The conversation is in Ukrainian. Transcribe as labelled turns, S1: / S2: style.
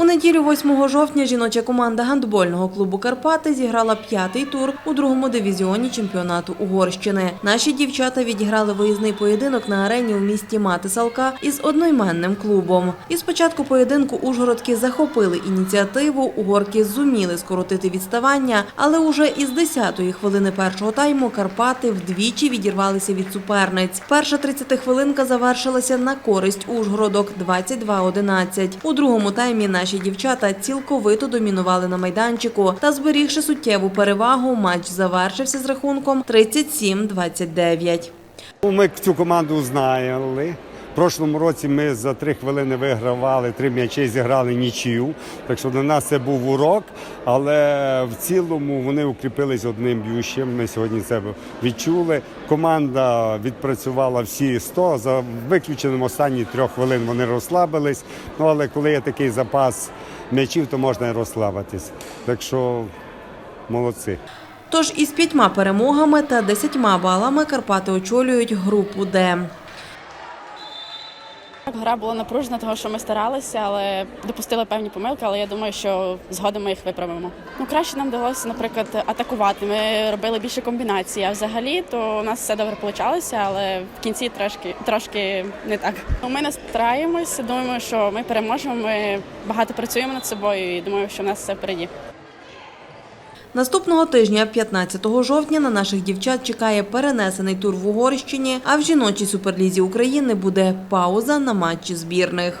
S1: У неділю 8 жовтня жіноча команда гандбольного клубу Карпати зіграла п'ятий тур у другому дивізіоні чемпіонату Угорщини. Наші дівчата відіграли виїзний поєдинок на арені у місті Матисалка із одноіменним клубом. І спочатку поєдинку ужгородки захопили ініціативу, угорки зуміли скоротити відставання, але уже із 10-ї хвилини першого тайму Карпати вдвічі відірвалися від суперниць. Перша 30-хвилинка завершилася на користь Ужгородок 22-11. У другому таймі наші дівчата цілковито домінували на майданчику та, зберігши суттєву перевагу, матч завершився з рахунком 37-29.
S2: Ну, Ми цю команду знали. В прошлому році ми за три хвилини вигравали, три м'ячі зіграли нічию. Так що для нас це був урок. Але в цілому вони укріпились одним б'ющим. Ми сьогодні це відчули. Команда відпрацювала всі 100. За виключенням останніх трьох хвилин вони розслабились. Ну але коли є такий запас м'ячів, то можна і розслабитись. Так що молодці.
S1: Тож із п'ятьма перемогами та десятьма балами Карпати очолюють групу Д.
S3: Гра була напружена, тому що ми старалися, але допустили певні помилки. Але я думаю, що згодом ми їх виправимо. Ну краще нам вдалося, наприклад, атакувати. Ми робили більше комбінацій. А взагалі, то у нас все добре вийшло, але в кінці трошки трошки не так. Ну, Ми не стараємося. Думаємо, що ми переможемо. Ми багато працюємо над собою і думаю, що в нас все впереді.
S1: Наступного тижня, 15 жовтня, на наших дівчат чекає перенесений тур в Угорщині, а в жіночій суперлізі України буде пауза на матчі збірних.